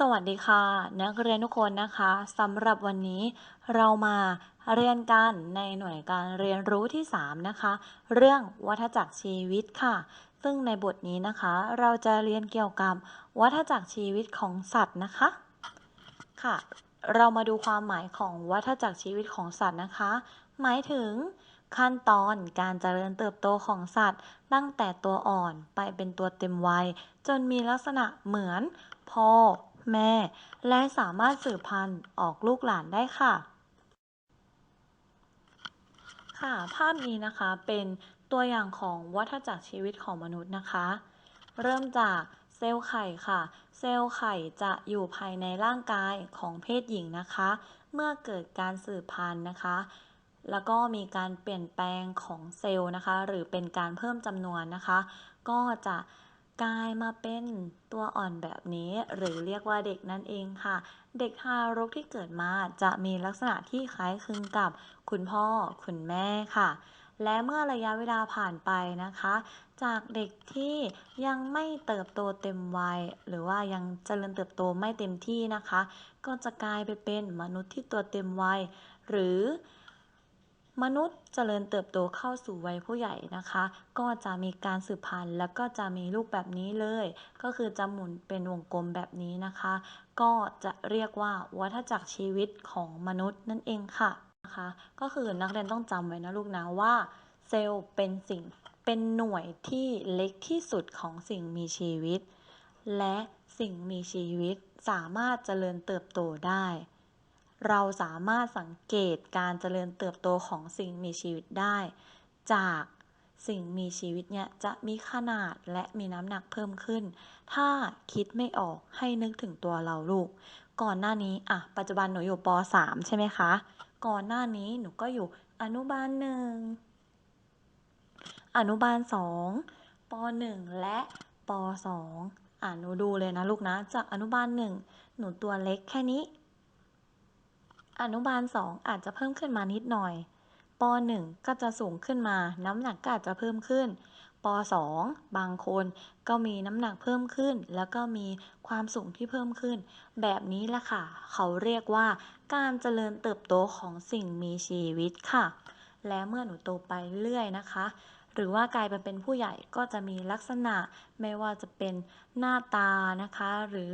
สวัสดีค่ะ นักเรียนทุกคนนะคะสำหรับวันนี้เรามาเรียนกันในหน่วยการเรียนรู้ที่ 3 นะคะ เรื่องวัฏจักรชีวิตค่ะ ซึ่งในบทนี้นะคะ เราจะเรียนเกี่ยวกับวัฏจักรชีวิตของสัตว์นะคะค่ะ เรามาดูความหมายของวัฏจักรชีวิตของสัตว์นะคะ หมายถึงขั้นตอนการเจริญเติบโตของสัตว์ ตั้งแต่ตัวอ่อนไปเป็นตัวเต็มวัย จนมีลักษณะเหมือนพ่อ แม่ และสามารถสืบพันธุ์ออกลูกหลานได้ค่ะ ค่ะ ภาพนี้นะคะเป็นตัวอย่างของวัฏจักรชีวิตของมนุษย์นะคะ เริ่มจากเซลล์ไข่ค่ะ เซลล์ไข่จะอยู่ภายในร่างกายของเพศหญิงนะคะ เมื่อเกิดการสืบพันธุ์นะคะ แล้วก็มีการเปลี่ยนแปลงของเซลล์นะคะ หรือเป็นการเพิ่มจำนวนนะคะ ก็จะ กลายมาเป็นตัวอ่อนแบบนี้ หรือเรียกว่าเด็กนั่นเองค่ะ เด็กทารกที่เกิดมาจะมีลักษณะที่คล้ายคลึงกับคุณพ่อคุณแม่ค่ะ และเมื่อระยะเวลาผ่านไปนะคะ จากเด็กที่ยังไม่เติบโตเต็มวัย หรือว่ายังเจริญเติบโตไม่เต็มที่นะคะ ก็จะกลายไปเป็นมนุษย์ที่ตัวเต็มวัย หรือ มนุษย์เจริญเติบโตเข้าสู่วัยผู้ใหญ่นะคะ ก็จะมีการสืบพันธุ์แล้วก็จะมีลูกแบบนี้เลย ก็คือจะหมุนเป็นวงกลมแบบนี้นะคะ ก็จะเรียกว่าวัฏจักรชีวิตของมนุษย์นั่นเองค่ะนะคะ ก็คือนักเรียนต้องจำไว้นะลูกนะว่า เซลล์เป็นสิ่งเป็นหน่วยที่เล็กที่สุดของสิ่งมีชีวิต และสิ่งมีชีวิตสามารถเจริญเติบโตได้ เราสามารถสังเกตการเจริญเติบโตของสิ่งมีชีวิตได้ จากสิ่งมีชีวิตเนี่ยจะมีขนาดและมีน้ำหนักเพิ่มขึ้น ถ้าคิดไม่ออกให้นึกถึงตัวเราลูก ก่อนหน้านี้อะปัจจุบันหนูอยู่ป .3 ใช่ไหมคะ ก่อนหน้านี้หนูก็อยู่อนุบาลหนึ่งอนุบาลสองปหนึ่งและปสองอะหนูดูเลยนะลูกนะ จากอนุบาลหนึ่งหนูตัวเล็กแค่นี้ อนุบาลสองอาจจะเพิ่มขึ้นมานิดหน่อยปหนึ่งก็จะสูงขึ้นมา น้ำหนักก็อาจจะเพิ่มขึ้นปสองบางคนก็มีน้ำหนักเพิ่มขึ้น แล้วก็มีความสูงที่เพิ่มขึ้น แบบนี้แหละค่ะ เขาเรียกว่าการเจริญเติบโตของสิ่งมีชีวิตค่ะ และเมื่อหนูโตไปเรื่อยนะคะ หรือว่ากลายไปเป็นผู้ใหญ่ก็จะมีลักษณะไม่ว่าจะเป็นหน้าตานะคะ หรือ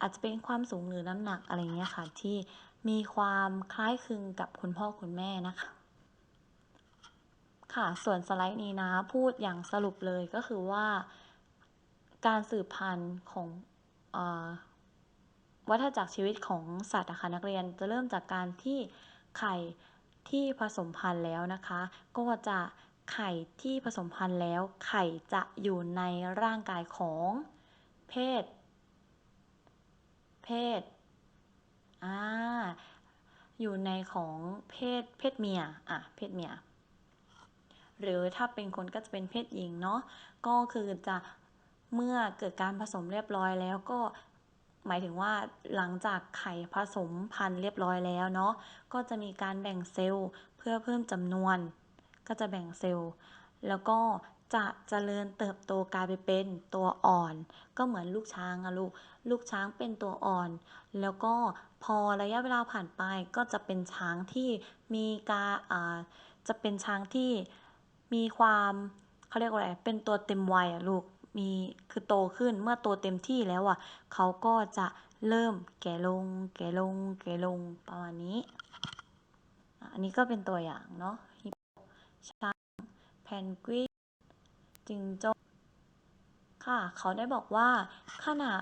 อาจจะเป็นความสูงหรือน้ำหนักอะไรเงี้ยค่ะที่ มีความคล้ายคลึงกับคุณพ่อคุณแม่นะคะ ค่ะ ส่วนสไลด์นี้นะ พูดอย่างสรุปเลยก็คือว่า การสืบพันธุ์ของอวัฏจักรชีวิตของสัตว์นะคะนักเรียนจะเริ่มจากการที่ไข่ที่ผสมพันธุ์แล้วนะคะ ก็จะไข่ที่ผสมพันธุ์แล้ว ไข่จะอยู่ในร่างกายของเพศ เพศ อ่าอยู่ในของเพศเพศเมียอะเพศเมีย หรือถ้าเป็นคนก็จะเป็นเพศหญิงเนาะก็คือจะเมื่อเกิดการผสมเรียบร้อยแล้วก็หมายถึงว่าหลังจากไข่ผสมพันธุ์เรียบร้อยแล้วเนาะก็จะมีการแบ่งเซลล์เพื่อเพิ่มจำนวน ก็จะแบ่งเซลล์ แล้วก็ จะเจริญเติบโตกลายไปเป็นตัวอ่อน ก็เหมือนลูกช้างอะลูก ลูกช้างเป็นตัวอ่อน แล้วก็พอระยะเวลาผ่านไปก็จะเป็นช้างที่มีการจะเป็นช้างที่มีความเขาเรียกว่าอะไร เป็นตัวเต็มวัยอะลูก มีคือโตขึ้นเมื่อโตเต็มที่แล้วอะเขาก็จะเริ่มแก่ลง แก่ลง แก่ลงประมาณนี้ อันนี้ก็เป็นตัวอย่างเนาะช้างแพนกวิน จิงโจ้ค่ะ เขาได้บอกว่าขณะ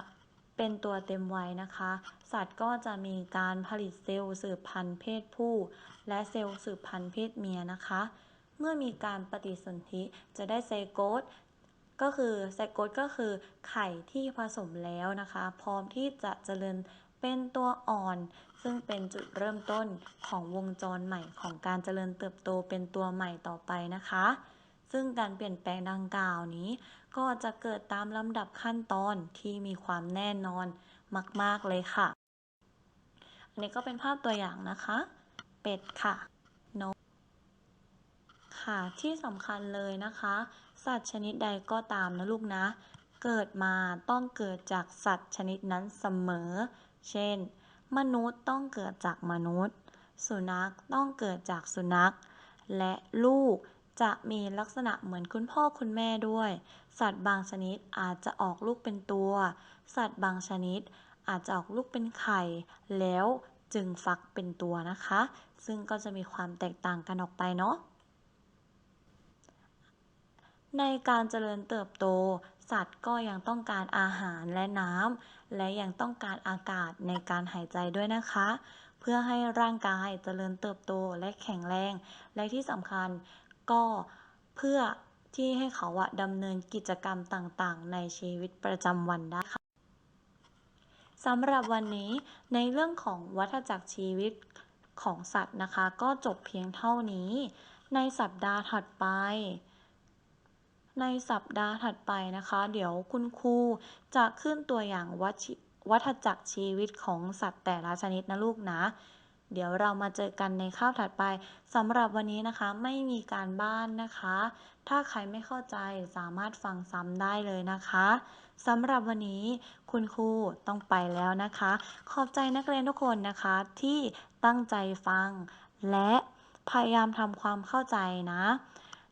เป็นตัวเต็มวัยนะคะ สัตว์ก็จะมีการผลิตเซลล์สืบพันธุ์เพศผู้ และเซลล์สืบพันธุ์เพศเมียนะคะ เมื่อมีการปฏิสนธิจะได้ไซโกตก็คือไซโกตก็คือไข่ที่ผสมแล้วนะคะ พร้อมที่จะเจริญเป็นตัวอ่อน ซึ่งเป็นจุดเริ่มต้นของวงจรใหม่ของการเจริญเติบโตเป็นตัวใหม่ต่อไปนะคะ ซึ่งการเปลี่ยนแปลงดังกล่าวนี้ ก็จะเกิดตามลำดับขั้นตอนที่มีความแน่นอนมาก ๆ เลยค่ะ อันนี้ก็เป็นภาพตัวอย่างนะคะ เป็ดค่ะนกค่ะที่สำคัญเลยนะคะ สัตว์ชนิดใดก็ตามนะลูกนะ เกิดมาต้องเกิดจากสัตว์ชนิดนั้นเสมอ เช่น มนุษย์ต้องเกิดจากมนุษย์ สุนัขต้องเกิดจากสุนัข และลูก จะมีลักษณะเหมือนคุณพ่อคุณแม่ด้วย สัตว์บางชนิดอาจจะออกลูกเป็นตัว สัตว์บางชนิดอาจจะออกลูกเป็นไข่ แล้วจึงฟักเป็นตัวนะคะ ซึ่งก็จะมีความแตกต่างกันออกไปเนาะ ในการเจริญเติบโต สัตว์ก็ยังต้องการอาหารและน้ำ และยังต้องการอากาศในการหายใจด้วยนะคะ เพื่อให้ร่างกายเจริญเติบโตและแข็งแรง และที่สำคัญ ก็เพื่อที่ให้เขาอะดำเนินกิจกรรมต่างๆ ในชีวิตประจำวันได้ค่ะสำหรับวันนี้ในเรื่องของวัฏจักรชีวิตของสัตว์นะคะ ก็จบเพียงเท่านี้ ในสัปดาห์ถัดไป ในสัปดาห์ถัดไปนะคะ เดี๋ยวคุณครูจะขึ้นตัวอย่างวัชิวัฏจักรชีวิตของสัตว์แต่ละชนิดนะลูกนะ เดี๋ยวเรามาเจอกันในคาบถัดไปสำหรับวันนี้นะคะไม่มีการบ้านนะคะ ถ้าใครไม่เข้าใจสามารถฟังซ้ำได้เลยนะคะสำหรับวันนี้คุณครูต้องไปแล้วนะคะ ขอบใจนักเรียนทุกคนนะคะที่ตั้งใจฟัง และพยายามทำความเข้าใจนะ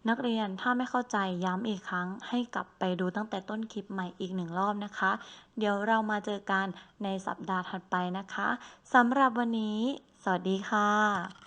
นักเรียนถ้าไม่เข้าใจย้ำอีกครั้ง ให้กลับไปดูตั้งแต่ต้นคลิปใหม่อีกหนึ่งรอบนะคะ เดี๋ยวเรามาเจอกันในสัปดาห์ถัดไปนะคะสำหรับวันนี้ สวัสดีค่ะ